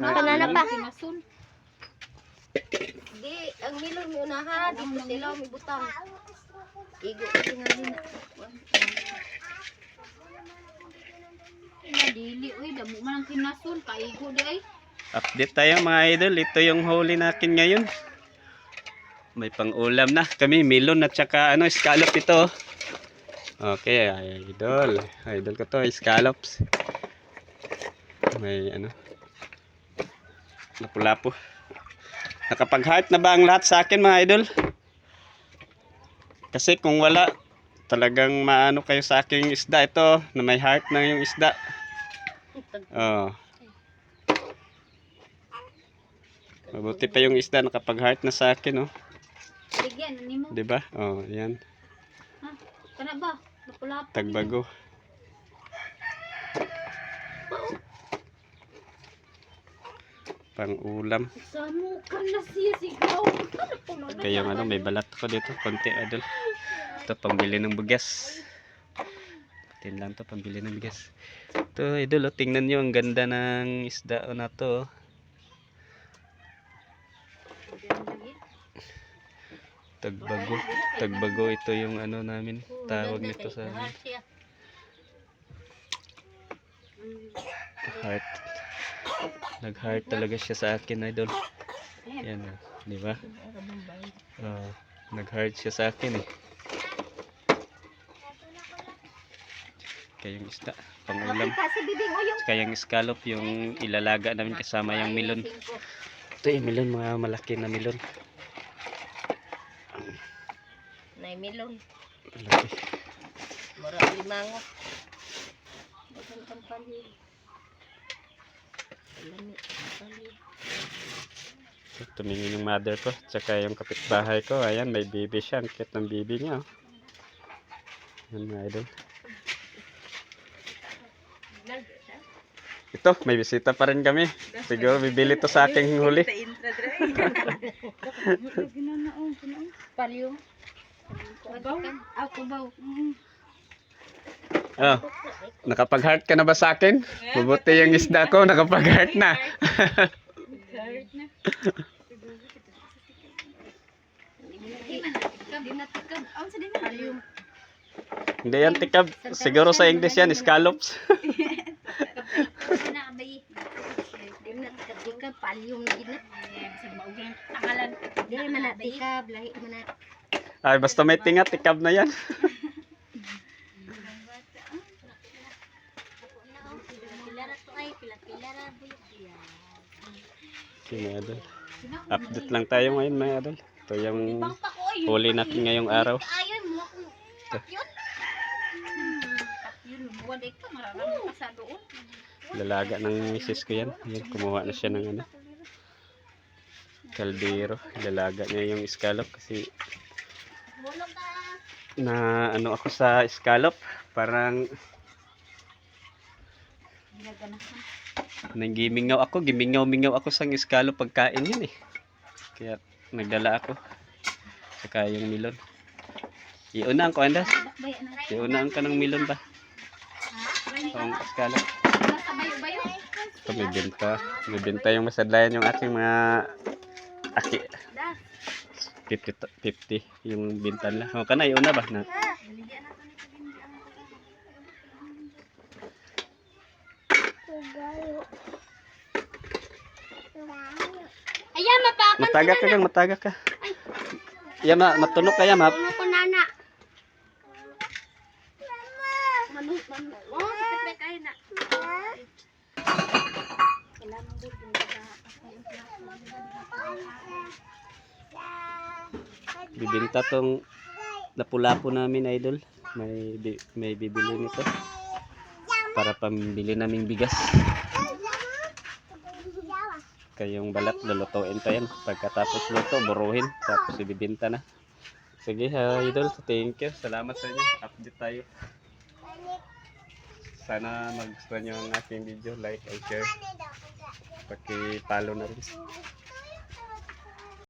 Banana pa. Sinasun. Di, ang milon mo na ha. Di mo sila may butang. Igo kasi nga din. Dili, uy, damo man ang kinasun. Kaigo di ay. Update tayo mga idol. Ito yung huli natin ngayon. May pang-ulam na. Kami melon at saka ano, scallop ito. Okay, idol. Idol ko to, scallops. May ano. Lapu-lapu. Nakapag-heart na ba ang lahat sa akin mga idol? Kasi kung wala, talagang maano kayo sa aking isda ito na may heart na yung isda. Oh. Mabuti pa yung isda nakapag-heart na sa akin, oh. Ligyan, ano mo? 'Di ba? Oh, 'yan. Ha? Kana ba? Lapulap. Tagbago. Po na Kaya ano, may balat ko dito, konti idol. Ito pambili ng bigas. Tin lang to pambili ng bigas. Ito idol, oh, tingnan niyo ang ganda ng isda oh, na to. oh. Tagbago. Tagbago ito yung ano namin. Tawag nito sa amin. Heart. Nag-heart talaga siya sa akin, idol. Yan, oh. di ba? Oh, nag-heart siya sa akin eh. Kaya yung isda, pang-ulam. Tsaka yung scallop, yung ilalaga namin kasama yung melon. Ito yung melon, mga malaki na melon. Nay milon. Malaki. Mura limango. Kang tumingin yung mother ko, tsaka yung kapitbahay ko. Ayan, may baby siya. Ang cute ng baby niya. Oh. Yan mga idol. Ito, may bisita pa rin kami. Siguro bibili to sa aking huli. Palyong. Kubaw? Ah, kubaw. Oh, nakapag-heart ka na ba sa akin? Mabuti yung isda ko, nakapag-heart na. Hindi yan tikab. Siguro sa English yan, scallops. Ay, basta may tinga, tikab na yan. Pilara to ay pila-pilara buya. Okay, mga idol. Update lang tayo ngayon, mga idol. Ito yung huli natin ngayong araw. Lalaga ng misis ko yan. Yan, kumuha na siya ng ano. Kaldero. Lalaga niya yung scallop kasi na ano ako sa scallop. Parang nang gimingaw ako. Gimingaw-mingaw ako sa scallop pagkain yun eh. Kaya nagdala ako. Saka yung milon. Iunaan ko, Andas. Iunaan ka ng milon ba? Ang. Ito may benta. May benta yung masadlayan yung ating mga aki. 50, to- 50 yung binta nila. O, kana, yun na ba? Na, Ayan mapakan mataga ka kang, mataga ka. Ya, ma, matunok kaya, ma. Ano ko nana? Manu, manu. Oh, kayo na. Bibinta tong lapu-lapu namin, idol. May, may bibili nito. Para pambili naming bigas. Kayong balat, lulutuin pa yan. Pagkatapos luto, buruhin. Tapos ibibinta na. Sige, ha, idol. Thank you. Salamat sa inyo. Update tayo. Sana magustuhan nyo ang aking video. Like and share. Paki-follow na rin.